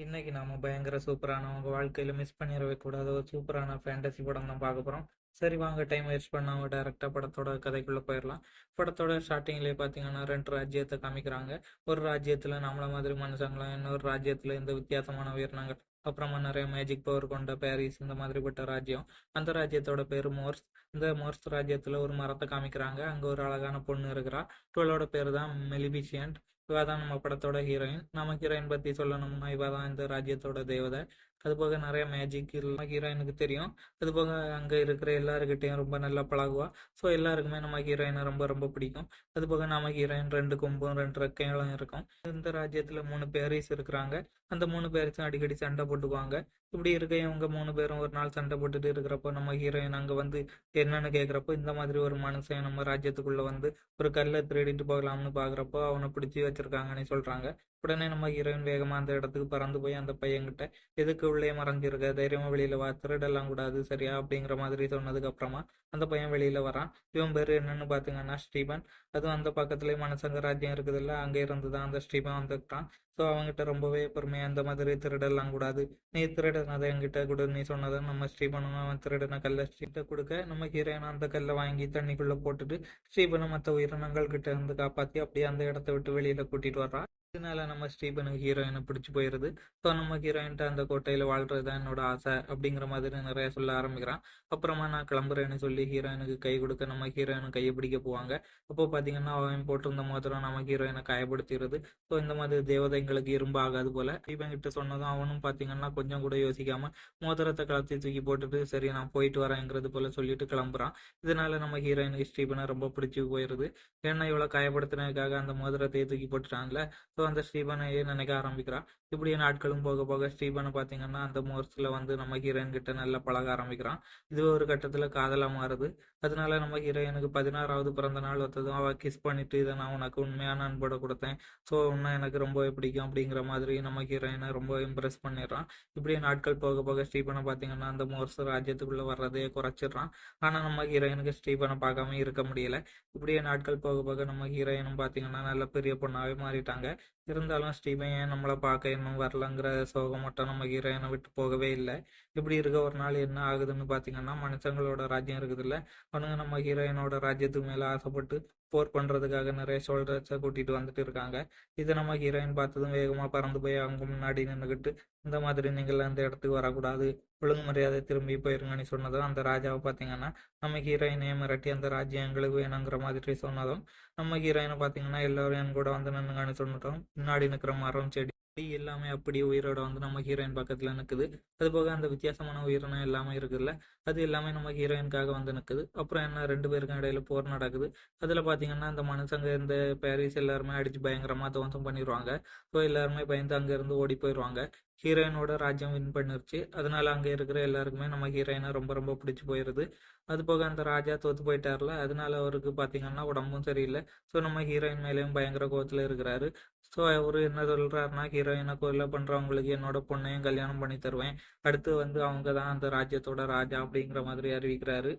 இன்னைக்கு நாம பயங்கர சூப்பரான உங்க வாழ்க்கையில மிஸ் பண்ணிடவே கூடாத ஒரு சூப்பரான ஃபேண்டசி படம் தான் பார்க்க போறோம். சரி வாங்க டைம் வேஸ்ட் பண்ணாம டைரக்டா படத்தோட கதைக்குள்ள போயிடலாம் படத்தோட ஸ்டார்டிங்லேயே பார்த்தீங்கன்னா ரெண்டு ராஜ்யத்தை காமிக்கிறாங்க. ஒரு ராஜ்யத்துல நம்மள மாதிரி மனுஷங்களும் இன்னொரு ராஜ்யத்துல இந்த வித்தியாசமான உயிரினங்கள். அப்புறமா நிறைய மேஜிக் பவர் கொண்ட பாரிஸ் இந்த மாதிரிப்பட்ட ராஜ்யம். அந்த ராஜ்யத்தோட பேரு மோர்ஸ் இந்த மோர்ஸ் ராஜ்யத்துல ஒரு மரத்தை காமிக்கிறாங்க. அங்க ஒரு அழகான பொண்ணு இருக்கிறா. இவளோட பேரு தான் மெலிபிஷியன்ட் இவா தான் நம்ம படத்தோட ஹீரோயின் நம்ம ஹீரோயின் பத்தி சொல்லணும்னா இவா தான் இந்த ராஜ்யத்தோட தேவதை. அது போக நிறைய மேஜிக் ஹீரோயினுக்கு தெரியும். அது போக அங்க இருக்கிற எல்லாருக்கிட்டையும் ரொம்ப நல்லா பழகுவா. ஸோ எல்லாருக்குமே நம்ம ஹீரோயினை ரொம்ப ரொம்ப பிடிக்கும். அது போக நம்ம ஹீரோயின் ரெண்டு கொம்பும் ரெண்டு ரெக்கைகளும் இருக்கும். இந்த ராஜ்யத்துல மூணு பேரிஸ் இருக்கிறாங்க. அந்த மூணு பேருக்கும் அடிக்கடி சண்டை போட்டுக்குவாங்க. இப்படி இருக்க இவங்க மூணு பேரும் ஒரு நாள் சண்டை போட்டுட்டு இருக்கிறப்போ நம்ம ஹீரோயின் அங்க வந்து என்னன்னு கேக்குறப்போ இந்த மாதிரி ஒரு மனுஷன் நம்ம ராஜ்யத்துக்குள்ள வந்து ஒரு கல்லை திருடிட்டு போகலாம்னு பாக்குறப்போ அவனை பிடிச்சி வச்சிருக்காங்கன்னு சொல்றாங்க. உடனே நம்ம ஹீரோயின் வேகமா அந்த இடத்துக்கு பறந்து போய் அந்த பையன்கிட்ட எதுக்கு உள்ளே மறைஞ்சிருக்க? தைரியமா வெளியில வா. திருடெல்லாம் கூடாது சரியா? அப்படிங்கிற மாதிரி சொன்னதுக்கு அப்புறமா அந்த பையன் வெளியில வரான். இவன் பேரு என்னன்னு பாத்தீங்கன்னா ஸ்டீபன் அதுவும் அந்த பக்கத்துலயே மனசங்க ராஜ்யம் இருக்குதுல்ல அங்க இருந்து தான் அந்த ஸ்டீபன் வந்துட்டான். ஸோ அவங்ககிட்ட ரொம்பவே பொறுமையா அந்த மாதிரி திருடெல்லாம் கூடாது. நீ திருடனதை என்கிட்ட கூட. நீ சொன்னதை நம்ம ஸ்ரீபனும் அவன் திருடன கல்லை ஸ்ரீட்ட கொடுக்க. நம்ம ஹீரோயின் அந்த கல்லை வாங்கி தண்ணிக்குள்ள போட்டுட்டு ஸ்ரீபனை மற்ற உயிரினங்கள் கிட்ட இருந்து காப்பாத்தி அப்படியே அந்த இடத்த விட்டு வெளியில கூட்டிட்டு வர்றான். இதனால நம்ம ஸ்டீபனுக்கு ஹீரோயினை பிடிச்சி போயிருது ஸோ நம்ம ஹீரோயின்ட்ட அந்த கோட்டையில வாழ்றது தான் என்னோட ஆசை அப்படிங்கிற மாதிரி நிறைய சொல்ல ஆரம்பிக்கிறான். அப்புறமா நான் கிளம்புறேன்னு சொல்லி ஹீரோயினுக்கு கை கொடுக்க நம்ம ஹீரோயின் கையை பிடிக்க போவாங்க. அப்போ பாத்தீங்கன்னா அவன் போட்டிருந்த மோதிரம் நம்ம ஹீரோயினை காயப்படுத்திடுது. ஸோ இந்த மாதிரி தேவதைங்களுக்கு இரும்பு ஆகாது போல. ஸ்டீபன் கிட்ட சொன்னதும் அவனும் பாத்தீங்கன்னா கொஞ்சம் கூட யோசிக்காம மோதிரத்தை கலத்தி தூக்கி போட்டுட்டு சரி நான் போயிட்டு வரேங்கிறது போல சொல்லிட்டு கிளம்புறான். இதனால நம்ம ஹீரோயினுக்கு ஸ்டீபனை ரொம்ப பிடிச்சி போயிருது ஏன்னா இவ்வளவு காயப்படுத்தினதுக்காக அந்த மோதிரத்தையே தூக்கி போட்டுட்டான்ல. ஸோ அந்த ஸ்ரீபனையே நினைக்க ஆரம்பிக்கிறான் இப்படியே நாட்களும் போக போக ஸ்டீபனை பார்த்தீங்கன்னா அந்த மோர்ஸ்ல வந்து நம்ம ஹீரோயின் கிட்ட நல்லா பழக ஆரம்பிக்கிறான். இது ஒரு கட்டத்துல காதலா மாறுது. அதனால நம்ம ஹீரோயினுக்கு பதினாறாவது பிறந்த நாள் வந்ததும் அவ கிஸ் பண்ணிட்டு இதை நான் உனக்கு உண்மையான அன்போட கொடுத்தேன். ஸோ உன்னை எனக்கு ரொம்பவே பிடிக்கும் அப்படிங்கிற மாதிரி நம்ம ஹீரோயினை ரொம்ப இம்ப்ரெஸ் பண்ணிடுறான். இப்படியே நாட்கள் போக போக ஸ்டீபனை பார்த்தீங்கன்னா அந்த முகூர்த்த ராஜ்யத்துக்குள்ள வர்றதே குறைச்சிடுறான். ஆனா நம்ம ஹீரோயினுக்கு ஸ்டீபனை பார்க்காம இருக்க முடியல. இப்படியே நாட்கள் போக போக நம்ம ஹீரோயினும் பார்த்தீங்கன்னா நல்ல பெரிய பொண்ணாவே மாறிட்டாங்க. இருந்தாலும் ஸ்டீபன் ஏன் நம்மளை பார்க்க இன்னும் வரலங்கிற சோகம் மட்டும் நம்ம ஹீரோயினை விட்டு போகவே இல்லை. இப்படி இருக்க ஒரு நாள் என்ன ஆகுதுன்னு பார்த்தீங்கன்னா மனுஷங்களோட ராஜ்யம் இருக்குதுல்ல. அவனுங்க நம்ம ஹீரோயினோட ராஜ்யத்துக்கு மேல ஆசைப்பட்டு போர் பண்ணுறதுக்காக நிறைய சோல்டர்ஸை கூட்டிகிட்டு வந்துட்டு இருக்காங்க. இதை நம்ம ஹீரோயின் பார்த்ததும் வேகமாக பறந்து போய் அவங்க முன்னாடி நின்றுக்கிட்டு இந்த மாதிரி நீங்கள் அந்த இடத்துக்கு வரக்கூடாது ஒழுங்கு மரியாதை திரும்பி போயிருங்கன்னு சொன்னதும் அந்த ராஜாவை பார்த்தீங்கன்னா நம்ம ஹீரோயினையே மிரட்டி அந்த ராஜ்யம் எங்களுக்கு வேணுங்கிற மாதிரி சொன்னதும் நம்ம ஹீரோயினை பார்த்தீங்கன்னா எல்லோரும் என் கூட வந்து நின்றுங்கன்னு சொன்னதும் முன்னாடி நிற்கிற மரம் செடி எல்லாமே அப்படியே உயிரோட வந்து நம்ம ஹீரோயின் பக்கத்துல நிக்குது. அது போக அந்த வித்தியாசமான உயிரினம் எல்லாமே இருக்குல்ல அது எல்லாமே நம்ம ஹீரோயினுக்காக வந்து நிற்குது அப்புறம் என்ன ரெண்டு பேருக்கும் இடையில போர் நடக்குது. அதில் பார்த்தீங்கன்னா அந்த மனுஷங்க இந்த பாரிஸ் எல்லாருமே அடிச்சு பயங்கரமாக துவம்சம் பண்ணிடுவாங்க ஸோ எல்லாருமே பயந்து அங்கேருந்து ஓடி போயிடுவாங்க ஹீரோயினோட ராஜ்யம் வின் பண்ணிருச்சு. அதனால அங்கே இருக்கிற எல்லாருக்குமே நம்ம ஹீரோயினை ரொம்ப ரொம்ப பிடிச்சி போயிடுது அது போக அந்த ராஜா தோத்து போயிட்டார்ல. அதனால அவருக்கு பார்த்தீங்கன்னா உடம்பும் சரியில்லை. ஸோ நம்ம ஹீரோயின் மேலேயும் பயங்கர கோவத்தில் இருக்கிறாரு. ஸோ அவரு என்ன சொல்றாருன்னா ஹீரோயினை கொலை பண்றவங்களுக்கு என்னோட பொண்ணையும் கல்யாணம் பண்ணி தருவேன். அடுத்து வந்து அவங்க தான் அந்த ராஜ்யத்தோட ராஜா அப்படிங்கிற மாதிரி அறிவிக்கிறாரு.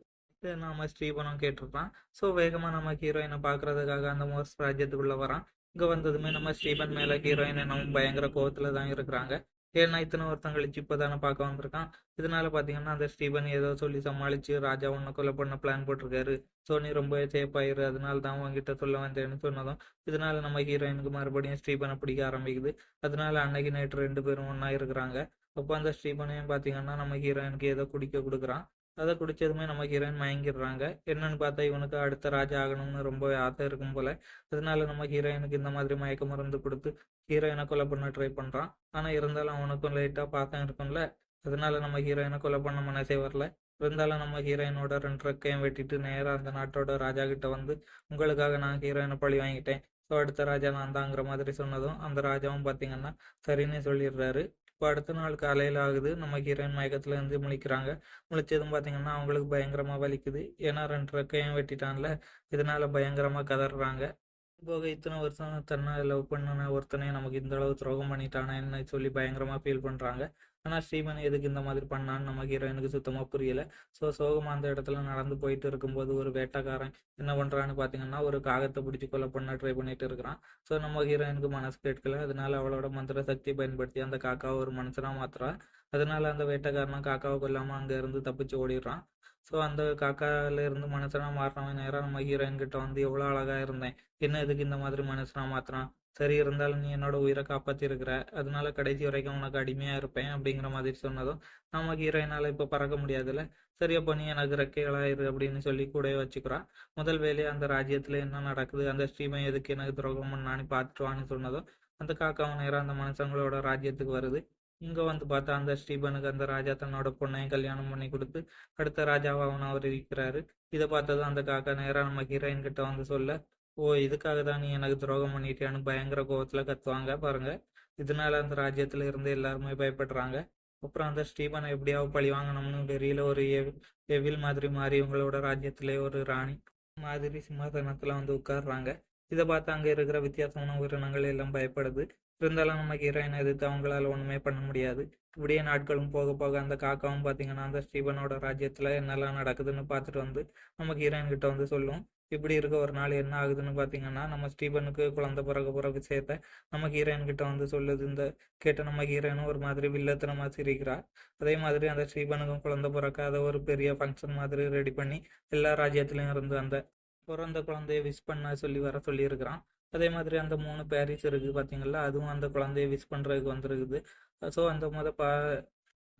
இது நாம ஸ்ரீபனம் கேட்டிருப்பான். ஸோ வேகமா நம்ம ஹீரோயினை பாக்குறதுக்காக அந்த மோர்ஸ் ராஜ்யத்துக்குள்ள வரான். இங்க வந்ததுமே நம்ம ஸ்ரீபன் மேல ஹீரோயின் நம்ம பயங்கர கோவத்துல தான் இருக்கிறாங்க. ஏன்னா இத்தனை வருத்தம் கழிச்சு இப்பதானே பார்க்க வந்திருக்கான். இதனால பாத்தீங்கன்னா அந்த ஸ்டீபன் ஏதோ சொல்லி சமாளிச்சு ராஜா உன்னை கொலை பண்ண பிளான் போட்டிருக்காரு. ஸோ நீ ரொம்ப சேஃப் ஆயிரு. அதனால தான் உங்ககிட்ட சொல்ல வந்தேன்னு சொன்னதும் இதனால நம்ம ஹீரோயினுக்கு மறுபடியும் ஸ்டீபனை பிடிக்க ஆரம்பிக்குது. அதனால அன்னைக்கு நைட்டு ரெண்டு பேரும் ஒன்னா இருக்கிறாங்க. அப்போ அந்த ஸ்ரீபனையும் பார்த்தீங்கன்னா நம்ம ஹீரோயினுக்கு ஏதோ குடிக்க கொடுக்குறான். அதை குடிச்சதுமே நம்ம ஹீரோயின் மயங்கிடுறாங்க. என்னன்னு பார்த்தா இவனுக்கு அடுத்த ராஜா ஆகணும்னு ரொம்ப ஆசை இருக்கும் போல. அதனால நம்ம ஹீரோயினுக்கு இந்த மாதிரி மயக்க மருந்து கொடுத்து ஹீரோயினை கொலை பண்ண ட்ரை பண்றான். ஆனா இருந்தாலும் அவனுக்கும் லைட்டா பாத்தம் இருக்கும்ல. அதனால நம்ம ஹீரோயினை கொலை பண்ண மனசே வரல. இருந்தாலும் நம்ம ஹீரோயினோட ரெண்டு ட்ரக்கையும் வெட்டிட்டு நேராக அந்த நாட்டோட ராஜா கிட்ட வந்து உங்களுக்காக நான் ஹீரோயினை பழி வாங்கிட்டேன். ஸோ அடுத்த ராஜா நான் தாங்கிற மாதிரி சொன்னதும் அந்த ராஜாவும் பார்த்தீங்கன்னா சரின்னு சொல்லிடுறாரு. இப்போ அடுத்த நாள் காலையில் ஆகுது. நம்ம ஹீரோயின் மயக்கத்துல இருந்து முழிக்கிறாங்க. முழிச்சதும் பார்த்தீங்கன்னா அவங்களுக்கு பயங்கரமா வலிக்குது. ஏன்னா ரெண்டு ரெக்கையும் வெட்டிட்டான்ல. இதனால பயங்கரமா கதறாங்க. போக இத்தனை வருஷம் தன்னை லவ் பண்ணின ஒருத்தனே நமக்கு இந்த அளவு துரோகம் பண்ணிட்டானேன்னு சொல்லி பயங்கரமா ஃபீல் பண்றாங்க. ஆனா ஸ்ரீமன் எதுக்கு இந்த மாதிரி பண்ணான்னு நம்ம ஹீரோயினுக்கு சுத்தமா புரியல. ஸோ சோகமா அந்த இடத்துல நடந்து போயிட்டு இருக்கும்போது ஒரு வேட்டக்காரன் என்ன பண்றான்னு பாத்தீங்கன்னா ஒரு காகத்தை பிடிச்சி கொலை பண்ண ட்ரை பண்ணிட்டு இருக்கிறான். ஸோ நம்ம ஹீரோயினுக்கு மனசு கேட்கல. அதனால அவளோட மந்திர சக்தியை பயன்படுத்தி அந்த காக்காவை ஒரு மனுஷனா மாத்துறா. அதனால அந்த வேட்டைக்காரனும் காக்காவை கொல்லாம அங்க இருந்து தப்பிச்சு ஓடிடுறான். ஸோ அந்த காக்கால இருந்து மனுஷனா மாறினவன் நேரம் நம்ம ஹீரோயின் கிட்ட வந்து எவ்வளோ அழகாக இருந்தேன். என்ன எதுக்கு இந்த மாதிரி மனுஷனாக மாற்றுறான் சரி இருந்தாலும் நீ என்னோட உயிரை காப்பாற்றிருக்கிற அதனால கடைசி வரைக்கும் உனக்கு அடிமையாக இருப்பேன் அப்படிங்கிற மாதிரி சொன்னதும் நமக்கு ஹீரோயினால் இப்போ பறக்க முடியாதுல்ல? சரி அப்போ நீ எனக்கு ரெக்கைகளாயிரு அப்படின்னு சொல்லி கூடவே வச்சுக்கிறா. முதல் வேலையை அந்த ராஜ்யத்தில் என்ன நடக்குது? அந்த ஸ்ரீமை எதுக்கு எனக்கு துரோகம் பண்ணான்னு பார்த்துட்டு வான்னு சொன்னதும் அந்த காக்காவும் நேரம் அந்த மனுஷங்களோட ராஜ்யத்துக்கு வருது. இங்க வந்து பார்த்தா அந்த ஸ்ரீபனுக்கு அந்த ராஜா தன்னோட பொண்ணையும் கல்யாணம் பண்ணி கொடுத்து அடுத்த ராஜாவா அவன் அவர் இருக்கிறாரு இதை பார்த்தது அந்த காக்கா நேரா நம்ம ஹீரோயின் கிட்ட வந்து சொல்ல ஓ இதுக்காக தான் நீ எனக்கு துரோகம் பண்ணிட்டியான்னு பயங்கர கோபத்துல கத்துவாங்க பாருங்க. இதனால அந்த ராஜ்யத்துல இருந்து எல்லாருமே பயப்படுறாங்க. அப்புறம் அந்த ஸ்டீபனை எப்படியாவது பழி வாங்கணும்னு வெளியில ஒரு எவ்- எவில் மாதிரி மாறி இவங்களோட ராஜ்யத்திலே ஒரு ராணி மாதிரி சிம்மாசனத்துல வந்து உட்கார்றாங்க. இதை பார்த்து அங்க இருக்கிற வித்தியாசமான உயிரினங்கள் எல்லாம் பயப்படுது. இருந்தாலும் நமக்கு ஹீரோயினை எதிர்த்து அவங்களால ஒண்ணுமே பண்ண முடியாது. இப்படியே நாட்களும் போக போக அந்த காக்காவும் பாத்தீங்கன்னா அந்த ஸ்டீபனோட ராஜ்யத்துல என்னெல்லாம் நடக்குதுன்னு பார்த்துட்டு வந்து நமக்கு ஹீரோயின் கிட்ட வந்து சொல்லும். இப்படி இருக்க ஒரு நாள் என்ன ஆகுதுன்னு பாத்தீங்கன்னா நம்ம ஸ்டீபனுக்கு குழந்தை பிறகு போற விஷயத்த நம்ம ஹீரோயின் கிட்ட வந்து சொல்லுது. இந்த கேட்ட நம்ம ஹீரோயினும் ஒரு மாதிரி வில்லத்தனமா சிரிக்கிறா. அதே மாதிரி அந்த ஸ்டீபனுக்கும் குழந்தை அதை ஒரு பெரிய ஃபங்க்ஷன் மாதிரி ரெடி பண்ணி எல்லா ராஜ்யத்திலயும் இருந்து அந்த பிறந்த குழந்தைய விஷ் பண்ண சொல்லி வர சொல்லியிருக்கிறான். அதே மாதிரி அந்த மூணு பேரிஸ் இருக்குது பார்த்தீங்களா அதுவும் அந்த குழந்தைய விஷ் பண்ணுறதுக்கு வந்துருக்குது. ஸோ அந்த முத பா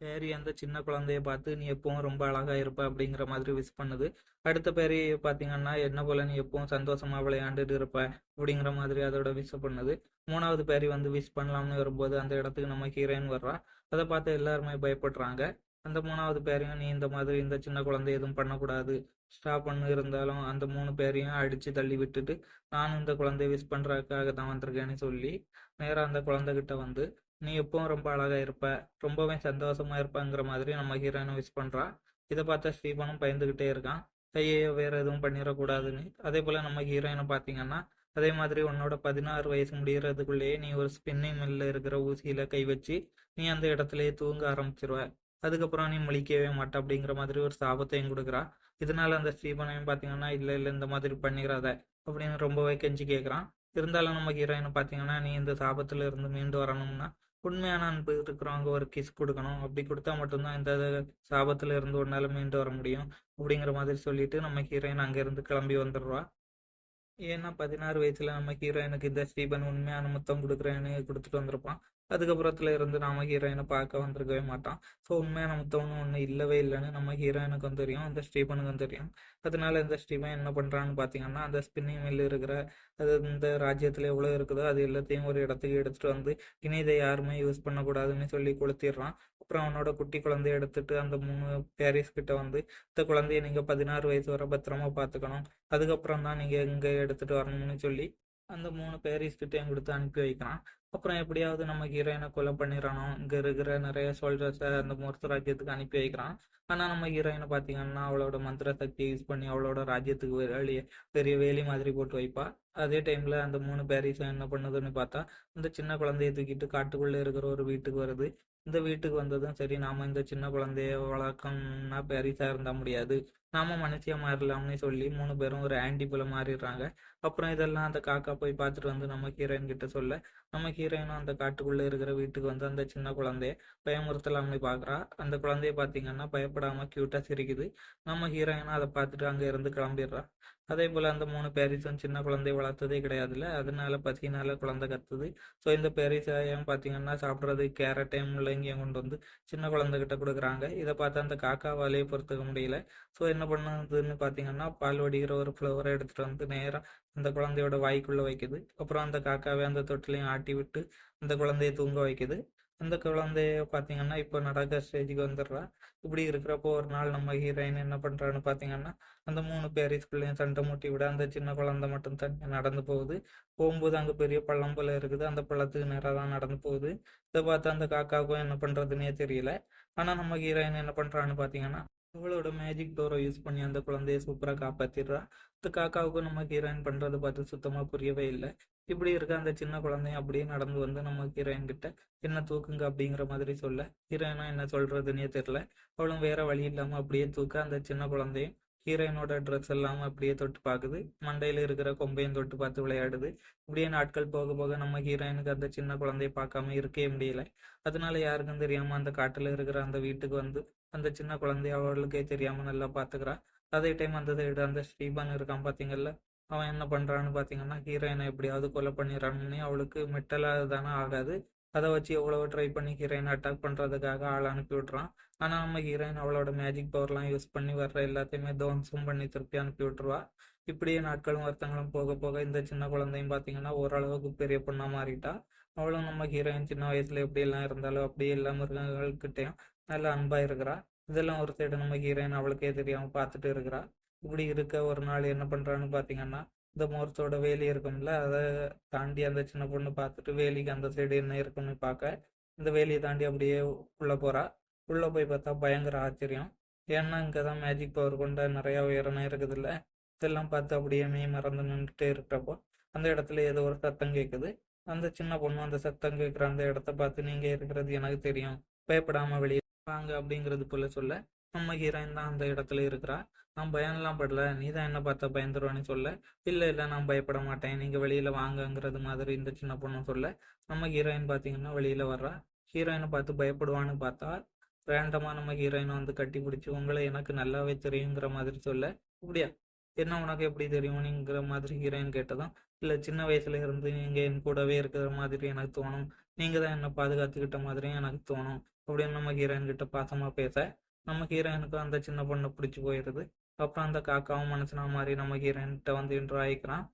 பேரி அந்த சின்ன குழந்தைய பார்த்து நீ எப்பவும் ரொம்ப அழகா இருப்ப அப்படிங்கிற மாதிரி விஷ் பண்ணுது. அடுத்த பேரி பாத்தீங்கன்னா என்ன போல நீ எப்பவும் சந்தோஷமா விளையாண்டுட்டு இருப்ப? அப்படிங்கிற மாதிரி அதோட விஷ் பண்ணுது. மூணாவது பேரி வந்து விஷ் பண்ணலாம்னு வரும்போது அந்த இடத்துக்கு நம்ம ஹீரோயின் வர்றா. அதை பார்த்து எல்லாருமே பயப்படுறாங்க. அந்த மூணாவது பேரையும் நீ இந்த மாதிரி இந்த சின்ன குழந்தை எதுவும் பண்ணக்கூடாது. ஸ்டாப் பண்ணு இருந்தாலும் அந்த மூணு பேரையும் அடிச்சு தள்ளி விட்டுட்டு நானும் இந்த குழந்தைய விஷ் பண்றதுக்காக தான் வந்திருக்கேன்னு சொல்லி நேராக அந்த குழந்தைகிட்ட வந்து நீ எப்பவும் ரொம்ப அழகா இருப்ப ரொம்பவே சந்தோஷமா இருப்பங்கிற மாதிரி நம்ம ஹீரோயினும் விஷ் பண்றான் இதை பார்த்தா ஸ்ரீபனும் பயந்துகிட்டே இருக்கான். ஐயோ வேற எதுவும் பண்ணிடக்கூடாதுன்னு. அதே போல நம்ம ஹீரோயினை பாத்தீங்கன்னா அதே மாதிரி உன்னோட பதினாறு வயசு முடிகிறதுக்குள்ளேயே நீ ஒரு ஸ்பின்னிங் மில்ல இருக்கிற ஊசியில கை வச்சு நீ அந்த இடத்துலயே தூங்க ஆரம்பிச்சிருவ. அதுக்கப்புறம் நீ முழிக்கவே மாட்டா அப்படிங்கிற மாதிரி ஒரு சாபத்தையும் கொடுக்குறா. இதனால அந்த ஸ்ரீபனையும் பார்த்தீங்கன்னா இல்லை இல்லை இந்த மாதிரி பண்ணிக்கிறாத அப்படின்னு ரொம்பவே கெஞ்சி கேட்குறான் இருந்தாலும் நம்ம ஹீரோயினை பார்த்தீங்கன்னா நீ இந்த சாபத்துல இருந்து மீண்டு வரணும்னா உண்மையான அன்பு இருக்கிறவங்க ஒரு கிஸ் கொடுக்கணும். அப்படி கொடுத்தா மட்டும்தான் இந்த சாபத்துல இருந்து உன்னால மீண்டு வர முடியும் அப்படிங்கிற மாதிரி சொல்லிட்டு நம்ம ஹீரோயின் அங்க இருந்து கிளம்பி வந்துடுவா ஏன்னா பதினாறு வயசுல நம்ம ஹீரோயினுக்கு இந்த ஸ்ரீபன் உண்மையான முத்தம் கொடுக்குறேன்னு கொடுத்துட்டு வந்திருப்பான். அதுக்கப்புறத்துல இருந்து நாம ஹீரோயினை பார்க்க வந்திருக்கவே மாட்டான். ஸோ உண்மையாக நம்ம தோணும் ஒன்று இல்லவே இல்லைன்னு நம்ம ஹீரோயினுக்கும் தெரியும் அந்த ஸ்டீபனுக்கும் தெரியும். அதனால இந்த ஸ்டீபன் என்ன பண்ணுறான்னு பார்த்தீங்கன்னா அந்த ஸ்பின்னிங் மில் இருக்கிற அது இந்த ராஜ்யத்தில் எவ்வளோ இருக்குதோ அது எல்லாத்தையும் ஒரு இடத்துக்கு எடுத்துகிட்டு வந்து இனி இதை யாருமே யூஸ் பண்ணக்கூடாதுன்னு சொல்லி கொளுத்திடுறான். அப்புறம் அவனோட குட்டி குழந்தைய எடுத்துட்டு அந்த மூணு பேரிஸ் கிட்ட வந்து இந்த குழந்தைய நீங்கள் பதினாறு வயசு வரை பத்திரமா பார்த்துக்கணும் அதுக்கப்புறம் தான் நீங்கள் எங்கே எடுத்துகிட்டு வரணும்னு சொல்லி அந்த மூணு பேரிஸ் கிட்டையும் கொடுத்து அனுப்பி வைக்கிறான். அப்புறம் எப்படியாவது நம்ம ஹீரோயினை கொலை பண்ணிடணும் இங்க இருக்கிற நிறைய சோல்ஜர்ஸை அந்த மூர்த்த ராஜ்யத்துக்கு அனுப்பி வைக்கிறான். ஆனா நம்ம ஹீரோயினை பாத்தீங்கன்னா அவளோட மந்திர சக்தியை யூஸ் பண்ணி அவளோட ராஜ்யத்துக்கு வெளியே பெரிய வேலி மாதிரி போட்டு வைப்பா. அதே டைம்ல அந்த மூணு பேரிஸும் என்ன பண்ணுதுன்னு பார்த்தா இந்த சின்ன குழந்தைய தூக்கிட்டு காட்டுக்குள்ளே இருக்கிற ஒரு வீட்டுக்கு வருது. இந்த வீட்டுக்கு வந்ததும் சரி நாம இந்த சின்ன குழந்தைய வளர்க்கணும்னா பேரிஸாக இருந்தா முடியாது. நாம மனுஷியா மாறலாம்னு சொல்லி மூணு பேரும் ஒரு ஆன்டி போல மாறிடுறாங்க. அப்புறம் இதெல்லாம் அந்த காக்கா போய் பார்த்துட்டு வந்து நம்ம ஹீரோயின் கிட்ட சொல்ல நம்ம ஹீரோயினும் அந்த காட்டுக்குள்ள இருக்கிற வீட்டுக்கு வந்து அந்த சின்ன குழந்தைய பயமுறுத்தலாம்னு பாக்குறா அந்த குழந்தைய பாத்தீங்கன்னா பயப்படாம கியூட்டா சிரிக்குது. நம்ம ஹீரோயினும் அதை பார்த்துட்டு அங்க இருந்து கிளம்பிடுறா. அதே போல அந்த மூணு பேரிஸும் சின்ன குழந்தைய வளர்த்ததே கிடையாதுல்ல. அதனால பசினால குழந்தை கத்துது. ஸோ இந்த பேரிசாயம் பாத்தீங்கன்னா சாப்பிட்றது கேரட்டையும் முள்ளங்கியும் கொண்டு வந்து சின்ன குழந்தைகிட்ட கொடுக்குறாங்க. இதை பார்த்து அந்த காக்கா வாலையை பொறுத்துக்க முடியல. ஸோ என்ன பண்ணுதுன்னு பாத்தீங்கன்னா பால் வடிகிற ஒரு ஃப்ளவரை எடுத்துட்டு வந்து நேரா அந்த குழந்தையோட வாய்க்குள்ள வைக்குது. அப்புறம் அந்த காக்காவை அந்த தொட்டிலையும் ஆட்டி விட்டு அந்த குழந்தைய தூங்க வைக்குது. அந்த குழந்தைய பாத்தீங்கன்னா இப்போ நடக்க ஸ்டேஜுக்கு வந்துடுறா. இப்படி இருக்கிறப்போ ஒரு நாள் நம்ம ஹீரோயின் என்ன பண்றான்னு பாத்தீங்கன்னா அந்த மூணு பேரிஸ்குள்ளேயும் சண்டை மூட்டி விட அந்த சின்ன குழந்தை மட்டும் தனியாக நடந்து போகுது. போகும்போது அங்க பெரிய பள்ளம் போல இருக்குது. அந்த பள்ளத்துக்கு நேராக தான் நடந்து போகுது. இதை பார்த்து அந்த காக்காவுக்கும் என்ன பண்றதுன்னே தெரியல. ஆனா நம்ம ஹீரோயின் என்ன பண்றான்னு பாத்தீங்கன்னா அவளோட மேஜிக் டோரை யூஸ் பண்ணி அந்த குழந்தைய சூப்பராக காப்பாத்திடுறா. இந்த காக்காவுக்கும் நம்ம ஹீரோயின் பண்றதை பார்த்து சுத்தமா புரியவே இல்லை. இப்படி இருக்க அந்த சின்ன குழந்தையும் அப்படியே நடந்து வந்து நம்ம ஹீரோயின் கிட்ட என்ன தூக்குங்க? அப்படிங்கிற மாதிரி சொல்ல. ஹீரோயினா என்ன சொல்றதுன்னே தெரியல. அவளும் வேற வழி இல்லாம அப்படியே தூக்க அந்த சின்ன குழந்தையும் ஹீரோயினோட ட்ரெஸ் எல்லாம் அப்படியே தொட்டு பார்க்குது. மண்டையில இருக்கிற கொம்பையும் தொட்டு பார்த்து விளையாடுது. இப்படியே நாட்கள் போக போக நம்ம ஹீரோயினுக்கு அந்த சின்ன குழந்தைய பார்க்காம இருக்கவே முடியல. அதனால யாருக்கும் தெரியாம அந்த காட்டுல இருக்கிற அந்த வீட்டுக்கு வந்து அந்த சின்ன குழந்தைய அவளுக்கே தெரியாம நல்லா பாத்துக்கிறா அதே டைம் அந்த சைடு அந்த ஸ்ரீபான் இருக்கான் பாத்தீங்கல்ல? அவன் என்ன பண்றான்னு பாத்தீங்கன்னா ஹீரோயினை எப்படியாவது கொலை பண்ணிடுறான்னு அவளுக்கு மெட்டலாக தானே ஆகாது. அதை வச்சு எவ்வளவு ட்ரை பண்ணி ஹீரோயின் அட்டாக் பண்றதுக்காக ஆள் அனுப்பி விட்றான் ஆனா நம்ம ஹீரோயின் அவளோட மேஜிக் பவர்லாம் யூஸ் பண்ணி வர்ற எல்லாத்தையுமே தோன்ஸும் பண்ணி திருப்பி அனுப்பி விட்டுருவா. இப்படியே நாட்களும் வருத்தங்களும் போக போக இந்த சின்ன குழந்தையும் பாத்தீங்கன்னா ஓரளவுக்கு பெரிய பொண்ணா மாறிட்டா. அவளும் நம்ம ஹீரோயின் சின்ன வயசுல எப்படி எல்லாம் இருந்தாலும் அப்படியே எல்லா மிருகங்கள்கிட்டயும் நல்ல அன்பா இருக்கிறா. இதெல்லாம் ஒரு சைடு நம்ம ஹீரோயின் அவளுக்கே தெரியாம பார்த்துட்டு இருக்கிறா. இப்படி இருக்க ஒரு நாள் என்ன பண்றான்னு பாத்தீங்கன்னா இந்த முகூர்த்தோட வேலி இருக்கும்ல அதை தாண்டி அந்த சின்ன பொண்ணு பார்த்துட்டு வேலிக்கு அந்த சைடு என்ன இருக்குன்னு பார்க்க இந்த வேலியை தாண்டி அப்படியே உள்ள போறா. உள்ள போய் பார்த்தா பயங்கர ஆச்சரியம். ஏன்னா இங்கே தான் மேஜிக் பவர் கொண்ட நிறைய உயரம் இருக்குதுல்ல. இதெல்லாம் பார்த்து அப்படியே மே மறந்து நின்றுட்டே இருக்கிறப்போ அந்த இடத்துல ஏதோ ஒரு சத்தம் கேட்குது. அந்த சின்ன பொண்ணு அந்த சத்தம் கேட்குற அந்த இடத்த பார்த்து நீங்க இருக்கிறது எனக்கு தெரியும். பயப்படாம வெளியே வாங்க அப்படிங்கிறது போல சொல்ல நம்ம ஹீரோயின் தான் அந்த இடத்துல இருக்கிறா. நான் பயம்லாம் படல. நீ தான் என்ன பார்த்தா? பயந்துருவான்னு சொல்ல. இல்லை இல்லை நான் பயப்பட மாட்டேன். நீங்க வெளியில வாங்கங்கிறது மாதிரி இந்த சின்ன பொண்ணு சொல்ல. நம்ம ஹீரோயின் பாத்தீங்கன்னா வெளியில வர்றா. ஹீரோயினை பார்த்து பயப்படுவான்னு பார்த்தா ரேண்டமா நம்ம ஹீரோயினை வந்து கட்டி பிடிச்சி உங்களை எனக்கு நல்லாவே தெரியுங்கிற மாதிரி சொல்ல. அப்படியா? என்ன உனக்கு எப்படி தெரியும்ங்கிற மாதிரி ஹீரோயின் கேட்டதும் இல்ல சின்ன வயசுல இருந்து நீங்க என் கூடவே இருக்கிற மாதிரி எனக்கு தோணும். நீங்க தான் என்ன பாதுகாத்துக்கிட்ட மாதிரியும் எனக்கு தோணும். அப்படின்னு நம்ம ஹீரோயின் கிட்ட பாசமா பேச நம்ம ஹீரோயினுக்கும் அந்த சின்ன பொண்ணு பிடிச்சி போயிடுது. அப்புறம் அந்த காக்காவும் மனுஷனா மாதிரி நம்ம ஹீரோயின்கிட்ட வந்து இன்ட்ரோ ஆகிக்கிறான்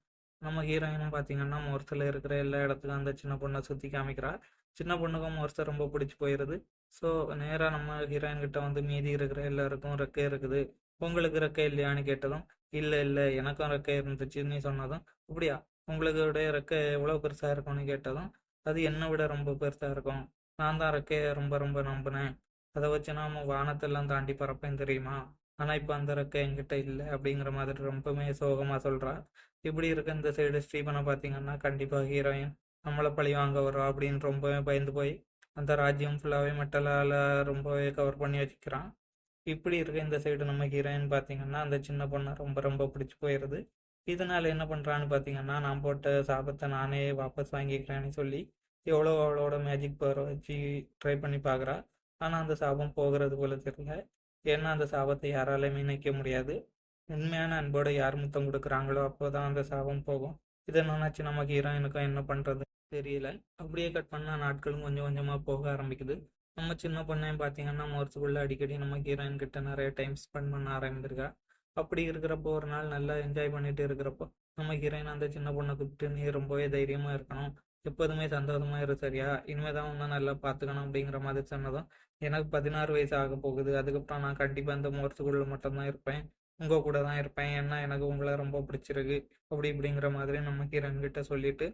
நம்ம ஹீரோயினும் பார்த்தீங்கன்னா மொரத்தில் இருக்கிற எல்லா இடத்துக்கும் அந்த சின்ன பொண்ணை சுற்றி காமிக்கிறா சின்ன பொண்ணுக்கும் மொரசை ரொம்ப பிடிச்சி போயிடுது. ஸோ நேராக நம்ம ஹீரோயின் கிட்ட வந்து மீதி இருக்கிற எல்லாருக்கும் ரெக்கை இருக்குது. உங்களுக்கு ரெக்கை இல்லையான்னு கேட்டதும் இல்லை இல்லை எனக்கும் ரெக்கை இருந்துச்சுன்னு சொன்னதும் அப்படியா? உங்களுடைய ரெக்கை எவ்வளோ பெருசாக இருக்கும்னு கேட்டதும் அது என்னை விட ரொம்ப பெருசாக இருக்கும். நான் தான் ரெக்கையை ரொம்ப ரொம்ப நம்பினேன். அதை வச்சு நாம வானத்தெல்லாம் தாண்டி பறப்பேன் தெரியுமா? ஆனா இப்ப அந்த ரெக்கை என்கிட்ட இல்லை அப்படிங்கிற மாதிரி ரொம்பவுமே சோகமா சொல்றா. இப்படி இருக்க இந்த சைடு ஸ்ரீபனை பாத்தீங்கன்னா கண்டிப்பா ஹீரோயின் நம்மளை பழி வாங்க வரும் அப்படின்னு ரொம்பவே பயந்து போய் அந்த ராஜ்யம் ஃபுல்லாவே மெட்டலால ரொம்பவே கவர் பண்ணி வச்சுக்கிறான். இப்படி இருக்க இந்த சைடு நம்ம ஹீரோயின் பாத்தீங்கன்னா அந்த சின்ன பொண்ணை ரொம்ப ரொம்ப பிடிச்சி போயிடுது. இதனால என்ன பண்றான்னு பாத்தீங்கன்னா நான் போட்ட சாபத்தை நானே வாபஸ் வாங்கிக்கிறேன்னு சொல்லி எவ்வளோ அவளோட மேஜிக் பவர் வச்சு ட்ரை பண்ணி பார்க்குறா ஆனால் அந்த சாபம் போகிறது போல தெரியல. ஏன்னா அந்த சாபத்தை யாராலையுமே நினைக்க முடியாது. உண்மையான அன்போட யார் முத்தம் கொடுக்குறாங்களோ அப்போதான் அந்த சாபம் போகும். இதை நினைச்சு நமக்கு ஹீரோயினுக்கும் என்ன பண்றது? தெரியல. அப்படியே கட் பண்ண நாட்களும் கொஞ்சம் கொஞ்சமா போக ஆரம்பிக்குது. நம்ம சின்ன பொண்ணையும் பார்த்தீங்கன்னா மோர்ஸுக்குள்ள அடிக்கடி நம்ம ஹீரோயின் கிட்ட நிறைய டைம் ஸ்பெண்ட் பண்ண ஆரம்பிச்சிருக்கா. அப்படி இருக்கிறப்போ ஒரு நாள் நல்லா என்ஜாய் பண்ணிட்டு இருக்கிறப்போ நம்ம ஹீரோயின் அந்த சின்ன பொண்ணை கூப்பிட்டு நீ ரொம்பவே தைரியமா இருக்கணும். எப்போதுமே சந்தோஷமா இரு சரியா? இனிமேதான் உன்னை நல்லா பார்த்துக்கணும் அப்படிங்கிற மாதிரி சொன்னதும் எனக்கு பதினாறு வயசு ஆக போகுது. அதுக்கப்புறம் நான் கண்டிப்பா இந்த மோர்ஸுக்குள்ள மட்டும்தான் இருப்பேன். உங்க கூட தான் இருப்பேன். ஏன்னா எனக்கு உங்களை ரொம்ப பிடிச்சிருக்கு. அப்படி இப்படிங்கிற மாதிரி நம்ம கிரண் கிட்ட சொல்லிட்டு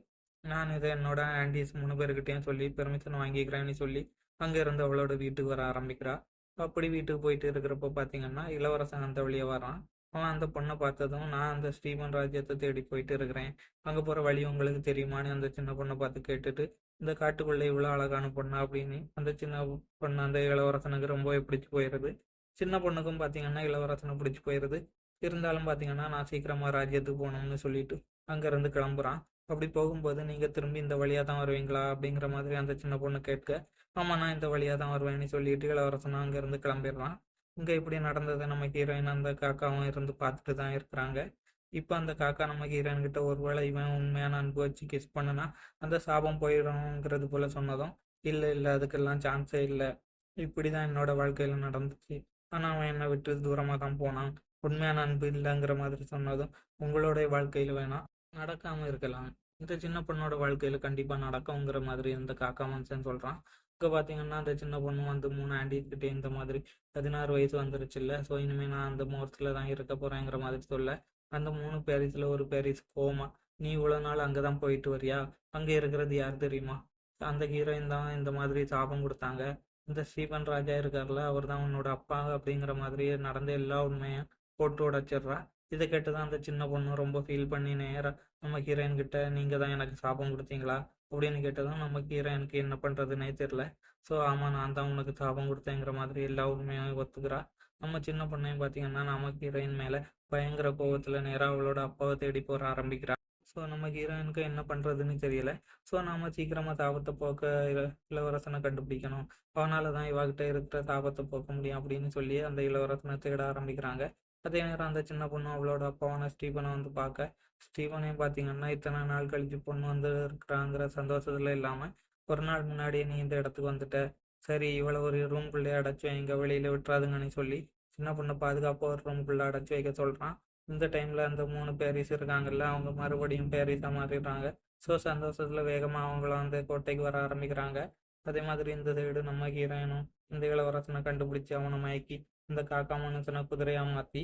நான் இதை என்னோட ஆண்டிஸ் மூணு பேர்கிட்டயும் சொல்லி பெர்மிஷன் வாங்கிக்கிறேன்னு சொல்லி அங்க இருந்து அவளோட வீட்டுக்கு வர ஆரம்பிக்கிறா. அப்படி வீட்டுக்கு போயிட்டு இருக்கிறப்ப பாத்தீங்கன்னா இளவரசன் அந்த வழியே வரான். அவன் அந்த பொண்ணை பார்த்ததும் நான் அந்த ஸ்ரீமன் ராஜ்யத்தை தேடி போயிட்டு இருக்கிறேன். அங்கே போகிற வழி உங்களுக்கு தெரியுமான்னு அந்த சின்ன பொண்ணை பார்த்து கேட்டுட்டு இந்த காட்டுக்குள்ளே இவ்வளோ அழகான பொண்ணா? அப்படின்னு. அந்த சின்ன பொண்ணு அந்த இளவரசனுக்கு ரொம்பவே பிடிச்சி போயிடுது சின்ன பொண்ணுக்கும் பார்த்தீங்கன்னா இளவரசனை பிடிச்சி போயிடுது இருந்தாலும் பார்த்தீங்கன்னா நான் சீக்கிரமாக ராஜ்யத்துக்கு போகணும்னு சொல்லிட்டு அங்கேருந்து கிளம்புறான். அப்படி போகும்போது நீங்கள் திரும்பி இந்த வழியா தான் வருவீங்களா? அப்படிங்கிற மாதிரி அந்த சின்ன பொண்ணு கேட்க ஆமாம் நான் இந்த வழியாக தான் வருவேன்னு சொல்லிட்டு இளவரசனும் அங்கேருந்து கிளம்பிடுறான். இங்க இப்படி நடந்ததை நம்ம ஹீரோயின் அந்த காக்காவும் இருந்து பார்த்துட்டு தான் இருக்கிறாங்க. இப்ப அந்த காக்கா நம்ம ஹீரோயின் கிட்ட ஒருவேளை இவன் உண்மையான அன்பு வச்சு கிஸ் பண்ணுனா அந்த சாபம் போயிடும்ங்கிறது போல சொன்னதும் இல்ல இல்ல அதுக்கெல்லாம் சான்ஸே இல்ல. இப்படிதான் என்னோட வாழ்க்கையில நடந்துச்சு. ஆனா அவன் என்னை விட்டு தூரமா தான் போனான். உண்மையான அன்பு இல்லைங்கிற மாதிரி சொன்னதும் உங்களுடைய வாழ்க்கையில வேணாம் நடக்காம இருக்கலாம். இந்த சின்ன பொண்ணோட வாழ்க்கையில கண்டிப்பா நடக்குங்கிற மாதிரி இந்த காக்கா மனுஷன் சொல்றான். இப்போ பார்த்தீங்கன்னா அந்த சின்ன பொண்ணு வந்து மூணு ஆண்டி கிட்டே இந்த மாதிரி பதினாறு வயசு வந்துருச்சுல்ல. ஸோ இனிமே நான் அந்த மோர்ஸ்ல தான் இருக்க போறேங்கிற மாதிரி சொல்ல. அந்த மூணு பேரிஸில் ஒரு பேரிஸ் கோமா. நீ இவ்வளோ நாள் அங்கதான் போயிட்டு வரியா? அங்கே இருக்கிறது யார் தெரியுமா? அந்த ஹீரோயின் தான் இந்த மாதிரி சாபம் கொடுத்தாங்க. இந்த ஸ்ரீபன் ராஜா இருக்கார்ல அவர் தான் உன்னோட அப்பா அப்படிங்கிற மாதிரி நடந்த எல்லா உண்மையும் போட்டு உடைச்சிடுறா. இதை கேட்டு தான் அந்த சின்ன பொண்ணு ரொம்ப ஃபீல் பண்ணி நேராக நம்ம ஹீரோயின் கிட்ட நீங்கள் தான் எனக்கு சாபம் கொடுத்தீங்களா? அப்படின்னு கேட்டதும் நம்ம எனக்கு என்ன பண்ணுறதுனே தெரில ஸோ ஆமாம் நான் தான் உனக்கு சாபம் கொடுத்தேங்கிற மாதிரி எல்லா உண்மையும் ஒத்துக்கிறா. நம்ம சின்ன பொண்ணையும் பார்த்தீங்கன்னா நம்ம ஹீரோயின் மேலே பயங்கர கோவத்தில் நேராக அவளோட அப்பாவை தேடி போற ஆரம்பிக்கிறா. ஸோ நம்ம ஹீரோயினுக்கு என்ன பண்ணுறதுன்னு தெரியல. ஸோ நாம சீக்கிரமாக தாபத்தை போக்க இளவரசனை கண்டுபிடிக்கணும். அவனால தான் இவகிட்ட இருக்கிற தாபத்தை போக்க முடியும் அப்படின்னு சொல்லி அந்த இளவரசனை தேட ஆரம்பிக்கிறாங்க. அதே நேரம் அந்த சின்ன பொண்ணு அவளோட அப்பாவான ஸ்டீபனை வந்து பார்க்க ஸ்டீவனையும் பார்த்தீங்கன்னா இத்தனை நாள் கழிச்சு பொண்ணு வந்து இருக்கிறாங்கிற சந்தோஷத்துல இல்லாமல் ஒரு நாள் முன்னாடியே நீ இந்த இடத்துக்கு வந்துட்ட. சரி இவ்வளோ ஒரு ரூம்குள்ளே அடைச்சி வைங்க வெளியில விட்டுறாதுங்கன்னு சொல்லி சின்ன பொண்ணை பாதுகாப்பாக ஒரு ரூம்குள்ளே அடைச்சி வைக்க சொல்கிறான் இந்த டைமில் அந்த மூணு பேரிஸ் இருக்காங்கல்ல அவங்க மறுபடியும் பேரிஸாக மாறிடுறாங்க. ஸோ சந்தோஷத்தில் வேகமாக அவங்களும் அந்த கோட்டைக்கு வர ஆரம்பிக்கிறாங்க. அதே மாதிரி இந்த சைடு நம்ம ஹீரோயினும் இந்த இளவரசனை கண்டுபிடிச்சு அவனை மயக்கி இந்த காக்கா மனுஷனை குதிரையாக மாற்றி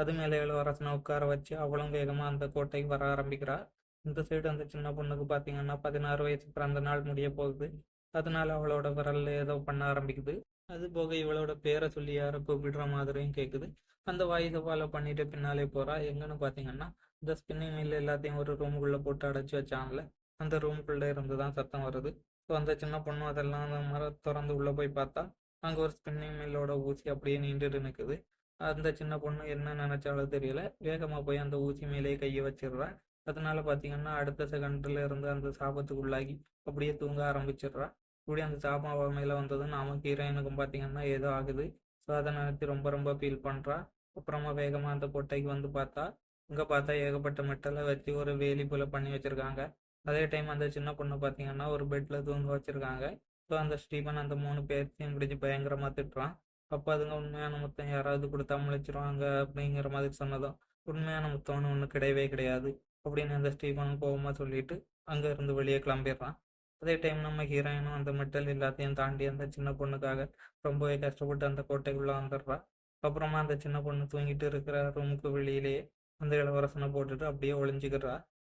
அது மேலே இளவரசனை உட்கார வச்சு அவளும் வேகமாக அந்த கோட்டைக்கு வர ஆரம்பிக்கிறா. இந்த சைடு அந்த சின்ன பொண்ணுக்கு பார்த்தீங்கன்னா பதினாறு வயசு பிறந்த நாள் முடிய போகுது. அதனால அவளோட விரல்ல ஏதோ பண்ண ஆரம்பிக்குது. அது போக இவளோட பேரை சொல்லி யாரை கூப்பிடுற மாதிரியும் கேட்குது அந்த வாய்ஸை ஃபாலோ பண்ணிட்டு பின்னாலே போறா. எங்கன்னு பார்த்தீங்கன்னா இந்த ஸ்பின்னிங் மில் எல்லாத்தையும் ஒரு ரூமுக்குள்ள போட்டு அடைச்சி வச்சாங்கல்ல அந்த ரூமுக்குள்ளே இருந்து தான் சத்தம் வருது. ஸோ அந்த சின்ன பொண்ணு அதெல்லாம் அந்த மர திறந்து உள்ள போய் பார்த்தா அங்கே ஒரு ஸ்பின்னிங் மில்லோட ஊசி அப்படியே நீண்டுட்டு நிற்குது அந்த சின்ன பொண்ணு என்ன நினைச்சாலும் தெரியல. வேகமாக போய் அந்த ஊசி மேலேயே கையை வச்சிடுறா. அதனால பார்த்தீங்கன்னா அடுத்த செகண்ட்ல இருந்து அந்த சாபத்துக்குள்ளாகி அப்படியே தூங்க ஆரம்பிச்சிடுறா. இப்படி அந்த சாபம் அவ மேலே வந்ததும் நமக்கு ஹீரோயினுக்கும் பார்த்தீங்கன்னா ஏதோ ஆகுது. ஸோ அதை நினைச்சு ரொம்ப ரொம்ப ஃபீல் பண்ணுறா அப்புறமா வேகமாக அந்த கொட்டைக்கு வந்து பார்த்தா இங்கே பார்த்தா ஏகப்பட்ட மெட்டலை வச்சு ஒரு வேலி போல பண்ணி வச்சிருக்காங்க. அதே டைம் அந்த சின்ன பொண்ணு பார்த்தீங்கன்னா ஒரு பெட்டில் தூங்க வச்சிருக்காங்க. ஸோ அந்த ஸ்டீபன் அந்த மூணு பேர்த்தையும் பிடிச்சி பயங்கரமாக திட்டுறான். அப்போ அதுங்க உண்மையான முத்தம் யாராவது கொடுத்தா முளைச்சிருவாங்க அப்படிங்கிற மாதிரி சொன்னதும் உண்மையான முத்தம்னு ஒன்று கிடையவே கிடையாது அப்படின்னு அந்த ஸ்டீஃபன் கோபமாக சொல்லிட்டு அங்கே இருந்து வெளியே கிளம்பிடுறான். அதே டைம் நம்ம ஹீரோயினும் அந்த மெட்டல் எல்லாத்தையும் தாண்டி அந்த சின்ன பொண்ணுக்காக ரொம்பவே கஷ்டப்பட்டு அந்த கோட்டைக்குள்ளே வந்துடுறா. அப்புறமா அந்த சின்ன பொண்ணு தூங்கிட்டு இருக்கிற ரூமுக்கு வெளியிலேயே அந்த இளவரசனை போட்டுட்டு அப்படியே ஒளிஞ்சுக்கிறா.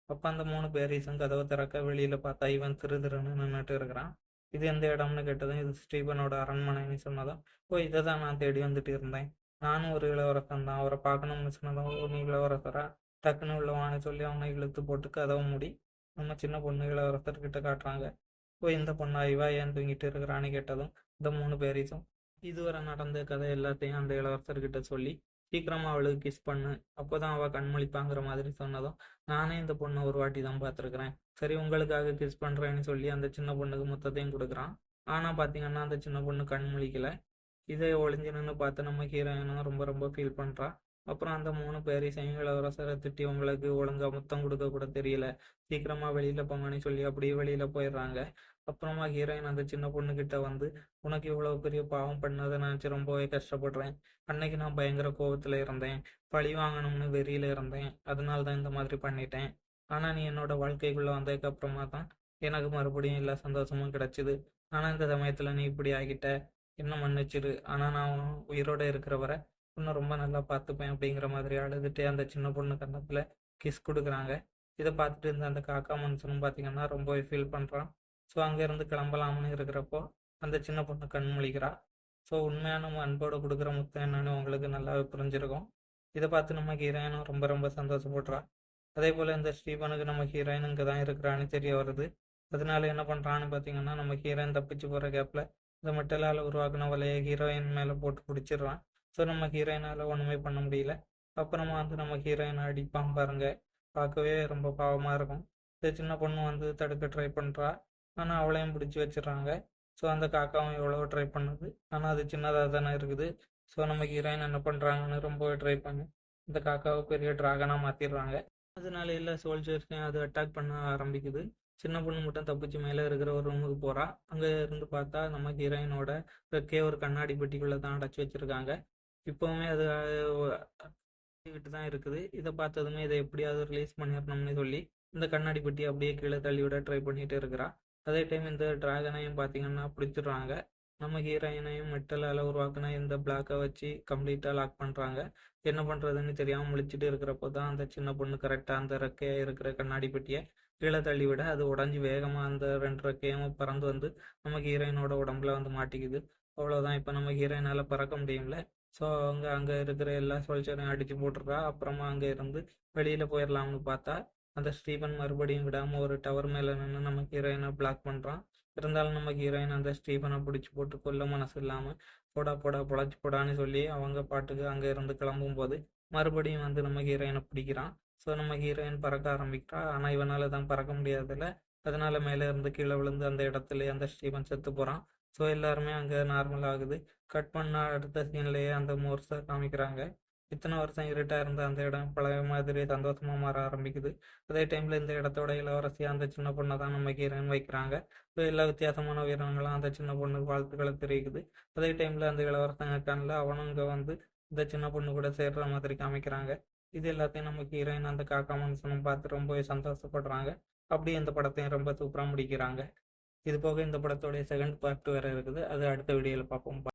அப்போ அந்த மூணு பேரீஸும் கதவை திறக்க வெளியில பார்த்தா இவன் திரு திருன்னு நின்றுட்டு இருக்கிறான். இது எந்த இடம்னு கேட்டதும் இது ஸ்டீபனோட அரண்மனைன்னு சொன்னதும் ஓ இதை தான் நான் தேடி வந்துட்டு இருந்தேன். நானும் ஒரு இளவரசன் தான். அவரை பார்க்கணும்னு சொன்னதும் ஓ நீ இளவரசரா? டக்குன்னு உள்ளவான்னு சொல்லி அவனை இழுத்து போட்டு கதவை மூடி நம்ம சின்ன பொண்ணு இளவரசர்கிட்ட காட்டுறாங்க. ஓ இந்த பொண்ணா இவா ஏன் தூங்கிட்டு இருக்கிறான்னு கேட்டதும் இந்த மூணு பேரையும் இதுவரை நடந்த கதை எல்லாத்தையும் அந்த இளவரசர்கிட்ட சொல்லி சீக்கிரமா அவளுக்கு கிஸ் பண்ணு. அப்போதான் அவள் கண்மொழிப்பாங்கிற மாதிரி சொன்னதும் நானே இந்த பொண்ணை ஒரு வாட்டி தான் பார்த்துருக்குறேன். சரி உங்களுக்காக கிஸ் பண்றேன்னு சொல்லி அந்த சின்ன பொண்ணுக்கு முத்தத்தையும் கொடுக்குறான். ஆனா பாத்தீங்கன்னா அந்த சின்ன பொண்ணு கண் முழிக்கல. இதை ஒளிஞ்சு நின்று பார்த்து நம்ம ஹீரோயினும் ரொம்ப ரொம்ப ஃபீல் பண்றா. அப்புறம் அந்த மூணு பேரையும் இளவரசரை திட்டி உங்களுக்கு ஒழுங்கா முத்தம் கொடுக்க கூட தெரியல. சீக்கிரமா வெளியில போங்கன்னு சொல்லி அப்படியே வெளியில போயிடுறாங்க. அப்புறமா ஹீரோயின் அந்த சின்ன பொண்ணு கிட்ட வந்து உனக்கு இவ்வளவு பெரிய பாவம் பண்ணதை நினைச்சு ரொம்பவே கஷ்டப்படுறேன். அன்னைக்கு நான் பயங்கர கோபத்துல இருந்தேன். பழி வாங்கணும்னு வெறியில இருந்தேன். அதனால தான் இந்த மாதிரி பண்ணிட்டேன். ஆனா நீ என்னோட வாழ்க்கைக்குள்ள வந்ததுக்கு அப்புறமா தான் எனக்கு மறுபடியும் எல்லா சந்தோஷமும் கிடைச்சிது. ஆனா இந்த சமயத்துல நீ இப்படி ஆகிட்ட. என்ன மன்னிச்சிரு. ஆனா நான் உயிரோட இருக்கிற வரை உன்னை ரொம்ப நல்லா பார்த்துப்பேன். அப்படிங்கிற மாதிரி அழுதுட்டு அந்த சின்ன பொண்ணு கன்னத்துல கிஸ் கொடுக்குறாங்க. இதை பார்த்துட்டு இருந்த அந்த காக்கா மனுஷனும் பார்த்தீங்கன்னா ரொம்பவே ஃபீல் பண்ணுறான் ஸோ அங்கேருந்து கிளம்பலாம்னு இருக்கிறப்போ அந்த சின்ன பொண்ணு கண் முழிக்கிறா. ஸோ உண்மையான நம்ம அன்போடு கொடுக்குற முத்தம் என்னன்னு உங்களுக்கு நல்லாவே புரிஞ்சிருக்கும். இதை பார்த்து நம்ம ஹீரோயினும் ரொம்ப ரொம்ப சந்தோஷப்படுறா. அதே போல் இந்த ஸ்ரீபனுக்கு நம்ம ஹீரோயின் இங்கே தான் இருக்கிறான்னு தெரிய வருது. அதனால என்ன பண்ணுறான்னு பார்த்தீங்கன்னா நம்ம ஹீரோயின் தப்பிச்சு போகிற கேப்பில் இந்த மெட்டலால் உருவாக்குன வலையை ஹீரோயின் மேலே போட்டு பிடிச்சிடுறான். ஸோ நம்ம ஹீரோயினால் ஒன்றுமே பண்ண முடியல. அப்புறமா வந்து நம்ம ஹீரோயினை அடிப்பான் பாருங்க. பார்க்கவே ரொம்ப பாவமாக இருக்கும். இந்த சின்ன பொண்ணு வந்து தடுக்க ட்ரை பண்ணுறா ஆனால் அவளையும் பிடிச்சி வச்சிடறாங்க ஸோ அந்த காக்காவும் எவ்வளோ ட்ரை பண்ணுது. ஆனால் அது சின்னதாக தானே இருக்குது. ஸோ நம்ம ஹீரோயின் என்ன பண்ணுறாங்கன்னு ரொம்பவே ட்ரை பண்ணி இந்த காக்காவை பெரிய ட்ராகனாக மாற்றிடுறாங்க அதனால எல்லா சோல்ஜர்ஸையும் அது அட்டாக் பண்ண ஆரம்பிக்குது. சின்ன பொண்ணு மட்டும் தப்பிச்சு மேலே இருக்கிற ஒரு ரூமுக்கு போகிறா அங்கே இருந்து பார்த்தா நம்ம ஹீரோயினோட ரெக்கே ஒரு கண்ணாடி பெட்டிக்குள்ளே தான் அடைச்சி வச்சிருக்காங்க. இப்போவுமே அது கிட்ட தான் இருக்குது. இதை பார்த்ததுமே இதை எப்படியாவது ரிலீஸ் பண்ணிடணும்னு சொல்லி இந்த கண்ணாடி பெட்டி அப்படியே கீழே தள்ளி விட ட்ரை பண்ணிட்டு இருக்கிறா. அதே டைம் இந்த டிராகனையும் பார்த்தீங்கன்னா பிடிச்சிடுறாங்க. நம்ம ஹீரோயினையும் மெட்டலால் உருவாக்கின இந்த பிளாக்கை வச்சு கம்ப்ளீட்டாக லாக் பண்ணுறாங்க என்ன பண்ணுறதுன்னு தெரியாமல் முழிச்சிட்டு இருக்கிறப்போ தான் அந்த சின்ன பொண்ணு கரெக்டாக அந்த ரெக்கையாக இருக்கிற கண்ணாடி பெட்டியை கீழே தள்ளி விட அது உடஞ்சி வேகமாக அந்த ரெண்டு ரெக்கையும் பறந்து வந்து நம்ம ஹீரோயினோட உடம்புல வந்து மாட்டிக்குது. அவ்வளோதான் இப்போ நம்ம ஹீரோயினால் பறக்க முடியும்ல. ஸோ அவங்க அங்கே இருக்கிற எல்லா சோல்ஜரையும் அடித்து போட்டிருக்கா அப்புறமா அங்கே இருந்து வெளியில் போயிடலாம்னு பார்த்தா அந்த ஸ்டீபன் மறுபடியும் விடாமல் ஒரு டவர் மேலே நின்று நம்ம ஹீரோயினை பிளாக் பண்ணுறான் இருந்தாலும் நம்ம ஹீரோயின் அந்த ஸ்டீபனை பிடிச்சி போட்டு கொல்ல மனசு இல்லாமல் போடா போடா பொழைச்சி போடான்னு சொல்லி அவங்க பாட்டுக்கு அங்கே இருந்து கிளம்பும் போது மறுபடியும் வந்து நம்ம ஹீரோயினை பிடிக்கிறான். ஸோ நம்ம ஹீரோயின் பறக்க ஆரம்பிக்கிறா. ஆனால் இவனால் தான் பறக்க முடியாதுல்ல. அதனால மேலே இருந்து கீழே விழுந்து அந்த இடத்துல அந்த ஸ்டீபன் செத்து போகிறான் ஸோ எல்லாருமே அங்கே நார்மல் ஆகுது. கட் பண்ண அடுத்த சீன்லேயே அந்த மோர்ஸை காமிக்கிறாங்க. இத்தனை வருஷம் இருட்டாக இருந்த அந்த இடம் பழைய மாதிரி சந்தோஷமாக மாற ஆரம்பிக்குது. அதே டைமில் இந்த இடத்தோட இளவரசி அந்த சின்ன பொண்ணை தான் நம்ம ஹீரோயின் வைக்கிறாங்க. இப்போ எல்லா வித்தியாசமான வீரங்களும் அந்த சின்ன பொண்ணுக்கு வாழ்த்துக்களை தெரிவிக்குது. அதே டைமில் அந்த இளவரசன் இருக்கான்ல அவனும் இங்கே வந்து இந்த சின்ன பொண்ணு கூட சேர்ற மாதிரி காமிக்கிறாங்க. இது எல்லாத்தையும் நம்ம ஹீரோயின் அந்த காக்கா மனுஷனும் பார்த்து ரொம்பவே சந்தோஷப்படுறாங்க. அப்படியே இந்த படத்தையும் ரொம்ப சூப்பராக முடிக்கிறாங்க. இது போக இந்த படத்தோடைய செகண்ட் பார்ட் வேறு இருக்குது. அது அடுத்த வீடியோவில் பார்ப்போம்.